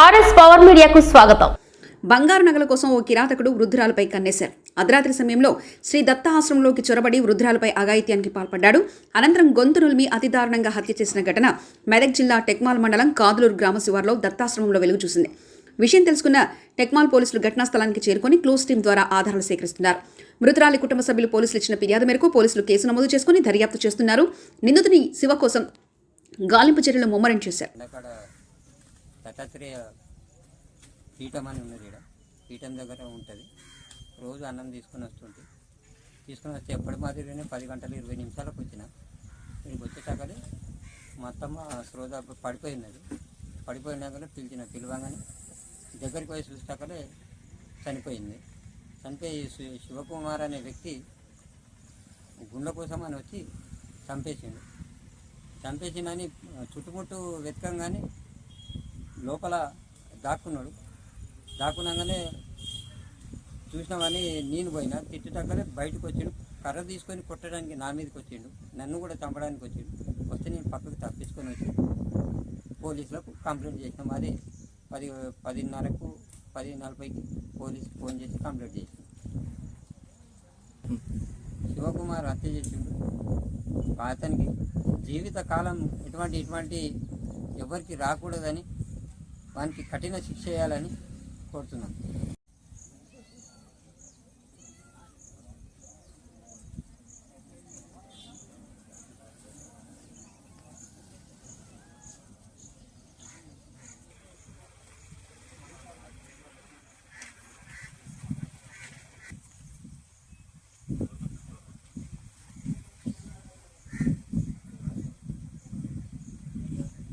RS power మీడియాకు స్వాగతం. బంగారు నగల కోసం ఓ కిరాతకుడు వృద్ధురాలపై కన్నేశారు. అర్ధరాత్రి సమయంలో శ్రీ దత్త ఆశ్రమంలోకి చొరబడి వృద్ధురాలపై అఘాయిత్యానికి పాల్పడ్డాడు. అనంతరం గొంతు నులిమి అతి దారుణంగా హత్య చేసిన ఘటన మెదక్ జిల్లా టెక్మాల్ మండలం కాదులూరు గ్రామ శివార్లో దత్తాశ్రమంలో వెలుగు చూసింది. విషయం తెలుసుకున్న టెక్మాల్ పోలీసులు ఘటనా స్థలానికి చేరుకొని క్లోజ్ టీం ద్వారా ఆధారాలు సేకరిస్తున్నారు. మృతురాలి కుటుంబ సభ్యులు పోలీసులు ఇచ్చిన ఫిర్యాదు మేరకు పోలీసులు కేసు నమోదు చేసుకుని దర్యాప్తు చేస్తున్నారు. నిందితుని శివ కోసం గాలింపు చర్యలు ముమ్మరం చేశారు. దత్తాత్రేయ పీఠం అని ఉన్నది ఇక్కడ పీఠం దగ్గర ఉంటుంది. రోజు అన్నం తీసుకొని వస్తుంటే. తీసుకొని వస్తే ఎప్పటి మాదిరిగానే పది గంటలు ఇరవై నిమిషాలకు వచ్చిన. ఇక్కడికి వచ్చేసాకలే మొత్తం శ్రోత పడిపోయినది పడిపోయినాకనే పిలిచిన పిలవగానే దగ్గరికి పోయి చూసాకనే చనిపోయింది. చనిపోయి శి- శివకుమార్ అనే వ్యక్తి గుండె కోసం అని వచ్చి చంపేసిండు. చంపేసిందని చుట్టుముట్టు వెతకంగానే లోపల దాక్కున్నాడు. దాక్కున్నాగానే చూసినామని నేను పోయినా తిట్టుటక్కలే బయటకు వచ్చిండు. కర్ర తీసుకొని కొట్టడానికి నా మీదకి వచ్చిండు. నన్ను కూడా చంపడానికి వచ్చిండు. వస్తే నేను పక్కకు తప్పించుకొని వచ్చి పోలీసులకు కంప్లైంట్ చేసినాం అదే పది పదిన్నరకు పది నలభైకి పోలీసుకి ఫోన్ చేసి కంప్లైంట్ చేసినాం. శివకుమార్ హత్య చేసిండు. అతనికి జీవిత కాలం ఇటువంటి ఇటువంటి ఎవరికి రాకూడదని వానికి కఠిన శిక్ష చేయాలని కోరుతున్నాను